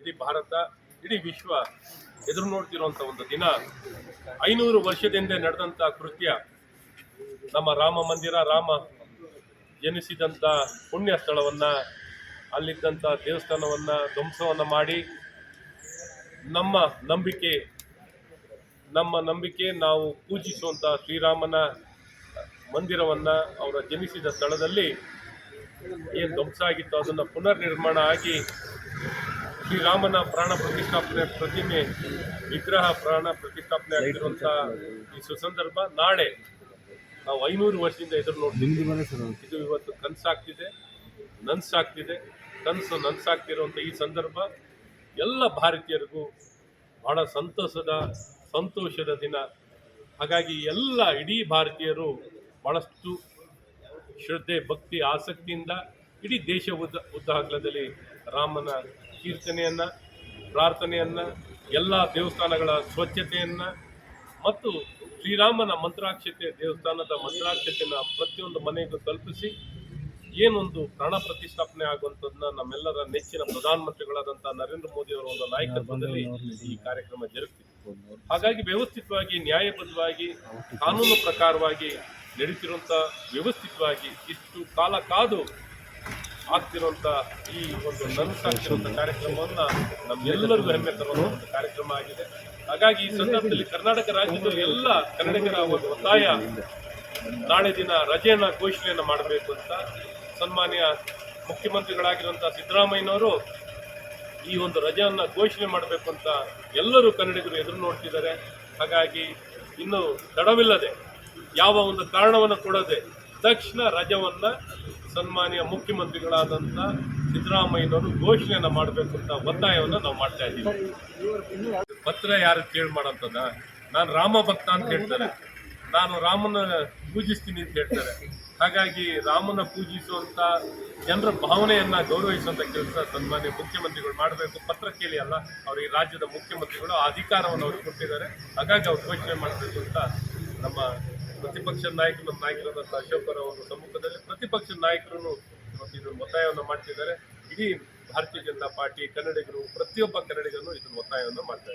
ಇಡೀ ಭಾರತ, ಇಡೀ ವಿಶ್ವ ಎದುರು ನೋಡ್ತಿರುವಂಥ ಒಂದು ದಿನ. ಐನೂರು ವರ್ಷದಿಂದ ನಡೆದಂತ ಕೃತ್ಯ. ನಮ್ಮ ರಾಮ ಮಂದಿರ, ರಾಮ ಜನಿಸಿದಂಥ ಪುಣ್ಯ ಸ್ಥಳವನ್ನು ಅಲ್ಲಿದ್ದಂಥ ದೇವಸ್ಥಾನವನ್ನ ಧ್ವಂಸವನ್ನ ಮಾಡಿ ನಮ್ಮ ನಂಬಿಕೆ ನಮ್ಮ ನಂಬಿಕೆ ನಾವು ಪೂಜಿಸುವಂಥ ಶ್ರೀರಾಮನ ಮಂದಿರವನ್ನು ಅವರ ಜನಿಸಿದ ಸ್ಥಳದಲ್ಲಿ ಏನು ಧ್ವಂಸ ಆಗಿತ್ತು ಅದನ್ನು ಪುನರ್ ನಿರ್ಮಾಣ ಆಗಿ ಶ್ರೀರಾಮನ ಪ್ರಾಣ ಪ್ರತಿಷ್ಠಾಪನೆ ಪ್ರತಿಮೆ ವಿಗ್ರಹ ಪ್ರಾಣ ಪ್ರತಿಷ್ಠಾಪನೆ ಆಗಿರುವಂಥ ಈ ಸುಸಂದರ್ಭ ನಾಳೆ ನಾವು ಐನೂರು ವರ್ಷದಿಂದ ಎದುರು ನೋಡ್ತೀವಿ. ಇದು ಇವತ್ತು ಕನಸಾಗ್ತಿದೆ ನನ್ಸಾಗ್ತಿದೆ ಕನಸು ನನ್ಸಾಗ್ತಿರುವಂಥ ಈ ಸಂದರ್ಭ ಎಲ್ಲ ಭಾರತೀಯರಿಗೂ ಬಹಳ ಸಂತಸದ ಸಂತೋಷದ ದಿನ. ಹಾಗಾಗಿ ಎಲ್ಲ ಇಡೀ ಭಾರತೀಯರು ಬಹಳಷ್ಟು ಶ್ರದ್ಧೆ ಭಕ್ತಿ ಆಸಕ್ತಿಯಿಂದ ಇಡೀ ದೇಶ ಉದ್ದ ಉದ್ದಾಗಲದಲ್ಲಿ ರಾಮನ ಕೀರ್ತನೆಯನ್ನು ಪ್ರಾರ್ಥನೆಯನ್ನು ಎಲ್ಲ ದೇವಸ್ಥಾನಗಳ ಸ್ವಚ್ಛತೆಯನ್ನು ಮತ್ತು ಶ್ರೀರಾಮನ ಮಂತ್ರಾಕ್ಷತೆ ದೇವಸ್ಥಾನದ ಮಂತ್ರಾಕ್ಷತೆಯನ್ನು ಪ್ರತಿಯೊಂದು ಮನೆಗೂ ತಲುಪಿಸಿ ಏನೊಂದು ಪ್ರಾಣ ಪ್ರತಿಷ್ಠಾಪನೆ ಆಗುವಂಥದ್ದನ್ನ ನಮ್ಮೆಲ್ಲರ ನೆಚ್ಚಿನ ಪ್ರಧಾನಮಂತ್ರಿಗಳಾದಂಥ ನರೇಂದ್ರ ಮೋದಿ ಅವರ ಒಂದು ನಾಯಕತ್ವದಲ್ಲಿ ಈ ಕಾರ್ಯಕ್ರಮ ಜರುಗ್ತಿದೆ. ಹಾಗಾಗಿ ವ್ಯವಸ್ಥಿತವಾಗಿ ನ್ಯಾಯಬದ್ಧವಾಗಿ ಕಾನೂನು ಪ್ರಕಾರವಾಗಿ ನಡೆಸಿರುವಂಥ ವ್ಯವಸ್ಥಿತವಾಗಿ ಇಷ್ಟು ಕಾಲ ಕಾದು ಆಗ್ತಿರುವಂಥ ಈ ಒಂದು ನನಸಾಗ್ತಿರುವಂಥ ಕಾರ್ಯಕ್ರಮವನ್ನ ನಮ್ಮೆಲ್ಲರಿಗೂ ಹೆಮ್ಮೆ ತರುವಂಥ ಒಂದು ಕಾರ್ಯಕ್ರಮ ಆಗಿದೆ. ಹಾಗಾಗಿ ಈ ಸಂದರ್ಭದಲ್ಲಿ ಕರ್ನಾಟಕ ರಾಜ್ಯದ ಎಲ್ಲ ಕನ್ನಡಿಗರ ಒಂದು ಒತ್ತಾಯ ನಾಳೆ ದಿನ ರಜೆಯನ್ನ ಘೋಷಣೆಯನ್ನು ಮಾಡಬೇಕು ಅಂತ ಸನ್ಮಾನ್ಯ ಮುಖ್ಯಮಂತ್ರಿಗಳಾಗಿರುವಂಥ ಸಿದ್ದರಾಮಯ್ಯನವರು ಈ ಒಂದು ರಜೆಯನ್ನು ಘೋಷಣೆ ಮಾಡಬೇಕು ಅಂತ ಎಲ್ಲರೂ ಕನ್ನಡಿಗರು ಎದುರು ನೋಡ್ತಿದ್ದಾರೆ. ಹಾಗಾಗಿ ಇನ್ನು ತಡವಿಲ್ಲದೆ ಯಾವ ಒಂದು ಕಾರಣವನ್ನು ಕೊಡದೆ ತಕ್ಷಣ ರಜವನ್ನ ಸನ್ಮಾನ್ಯ ಮುಖ್ಯಮಂತ್ರಿಗಳಾದಂಥ ಸಿದ್ದರಾಮಯ್ಯನವರು ಘೋಷಣೆಯನ್ನು ಮಾಡಬೇಕು ಅಂತ ಒತ್ತಾಯವನ್ನು ನಾವು ಮಾಡ್ತಾ ಇದ್ದೀವಿ. ಪತ್ರ ಯಾರು ಕೇಳಿ ಮಾಡೋಂಥದ್ದ ನಾನು ರಾಮ ಭಕ್ತ ಅಂತ ಹೇಳ್ತಾರೆ. ನಾನು ರಾಮನ ಪೂಜಿಸ್ತೀನಿ ಅಂತ ಹೇಳ್ತಾರೆ. ಹಾಗಾಗಿ ರಾಮನ ಪೂಜಿಸುವಂತ ಜನರ ಭಾವನೆಯನ್ನ ಗೌರವಿಸುವಂತ ಕೆಲಸ ಸನ್ಮಾನ್ಯ ಮುಖ್ಯಮಂತ್ರಿಗಳು ಮಾಡಬೇಕು. ಪತ್ರ ಕೇಳಿ ಅಲ್ಲ, ಅವರು ರಾಜ್ಯದ ಮುಖ್ಯಮಂತ್ರಿಗಳು ಆ ಅಧಿಕಾರವನ್ನು ಅವರು ಕೊಟ್ಟಿದ್ದಾರೆ. ಹಾಗಾಗಿ ಅವ್ರು ಘೋಷಣೆ ಮಾಡಬೇಕು ಅಂತ ನಮ್ಮ ಪ್ರತಿಪಕ್ಷ ನಾಯಕರು ನಾಯಕರಾದಂಥ ಅಶೋಕರ ಒಂದು ಸಮ್ಮುಖದಲ್ಲಿ ಪ್ರತಿಪಕ್ಷ ನಾಯಕರು ಇದನ್ನು ಒತ್ತಾಯವನ್ನು ಮಾಡ್ತಿದ್ದಾರೆ. ಇಡೀ ಭಾರತೀಯ ಜನತಾ ಪಾರ್ಟಿ ಕನ್ನಡಿಗರು ಪ್ರತಿಯೊಬ್ಬ ಕನ್ನಡಿಗರು ಇದನ್ನು ಒತ್ತಾಯವನ್ನು ಮಾಡ್ತಾ